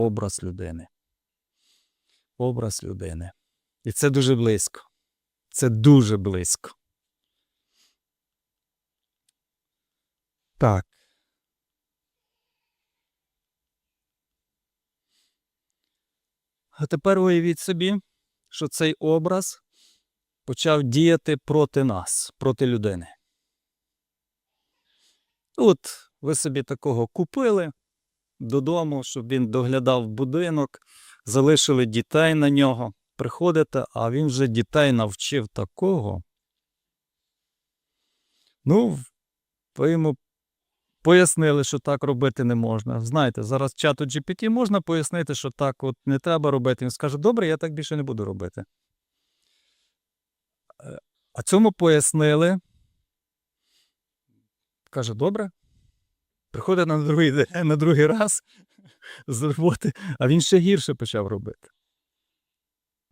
образ людини. Образ людини. І це дуже близько. Це дуже близько. Так. А тепер уявіть собі, що цей образ почав діяти проти нас, проти людини. От ви собі такого купили додому, щоб він доглядав будинок, залишили дітей на нього. Приходите, а він вже дітей навчив такого. Ну, ви йому пояснили, що так робити не можна. Знаєте, зараз чату GPT можна пояснити, що так от не треба робити. Він скаже, добре, я так більше не буду робити. Е, А цьому пояснили. Каже, добре. Приходить на другий, на другий раз з роботи, а він ще гірше почав робити.